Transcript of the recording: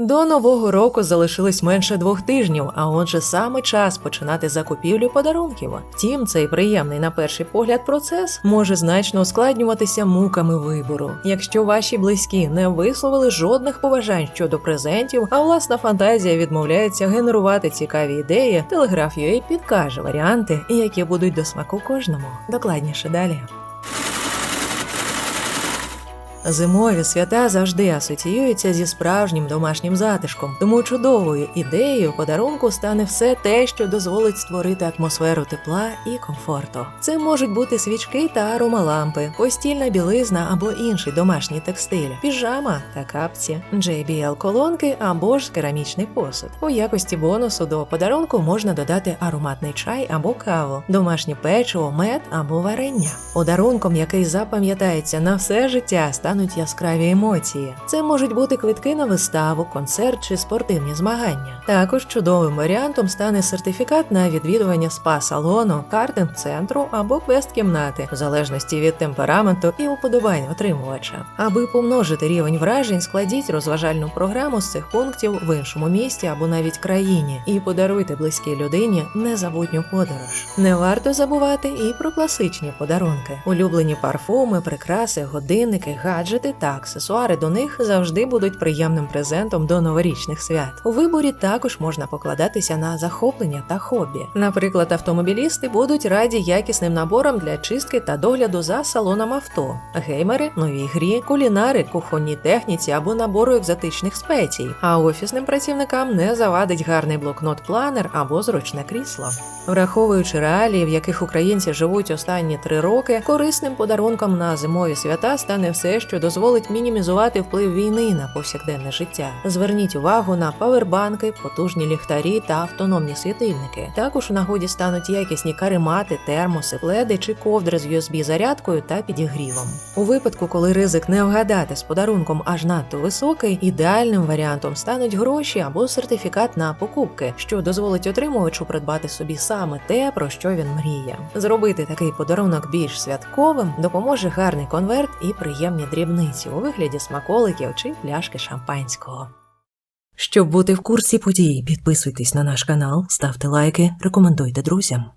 До нового року залишилось менше двох тижнів, а отже, саме час починати закупівлю подарунків. Втім, цей приємний на перший погляд процес може значно ускладнюватися муками вибору. Якщо ваші близькі не висловили жодних побажань щодо презентів, а власна фантазія відмовляється генерувати цікаві ідеї, телеграф UA підкаже варіанти, які будуть до смаку кожному. Докладніше далі. Зимові свята завжди асоціюються зі справжнім домашнім затишком, тому чудовою ідеєю подарунку стане все те, що дозволить створити атмосферу тепла і комфорту. Це можуть бути свічки та аромалампи, постільна білизна або інший домашній текстиль, піжама та капці, JBL колонки або ж керамічний посуд. У якості бонусу до подарунку можна додати ароматний чай або каву, домашнє печиво, мед або варення. Подарунком, який запам'ятається на все життя, стануть яскраві емоції. Це можуть бути квитки на виставу, концерт чи спортивні змагання. Також чудовим варіантом стане сертифікат на відвідування спа-салону, картинг-центру або квест-кімнати, в залежності від темпераменту і уподобань отримувача. Аби помножити рівень вражень, складіть розважальну програму з цих пунктів в іншому місті або навіть країні і подаруйте близькій людині незабутню подорож. Не варто забувати і про класичні подарунки. Улюблені парфуми, прикраси, годинники, гаджети та аксесуари до них завжди будуть приємним презентом до новорічних свят. У виборі також можна покладатися на захоплення та хобі. Наприклад, автомобілісти будуть раді якісним наборам для чистки та догляду за салоном авто, геймери, новій грі, кулінари, кухонній техніці або набору екзотичних спецій. А офісним працівникам не завадить гарний блокнот-планер або зручне крісло. Враховуючи реалії, в яких українці живуть останні три роки, корисним подарунком на зимові свята стане все, що дозволить мінімізувати вплив війни на повсякденне життя. Зверніть увагу на павербанки, потужні ліхтарі та автономні світильники. Також у нагоді стануть якісні каремати, термоси, пледи чи ковдри з USB зарядкою та підігрівом. У випадку, коли ризик не вгадати з подарунком аж надто високий, ідеальним варіантом стануть гроші або сертифікат на покупки, що дозволить отримувачу придбати собі саме те, про що він мріє. Зробити такий подарунок більш святковим допоможе гарний конверт і приємні дрібниці у вигляді смаколиків чи пляшки шампанського. Щоб бути в курсі подій, підписуйтесь на наш канал, ставте лайки, рекомендуйте друзям.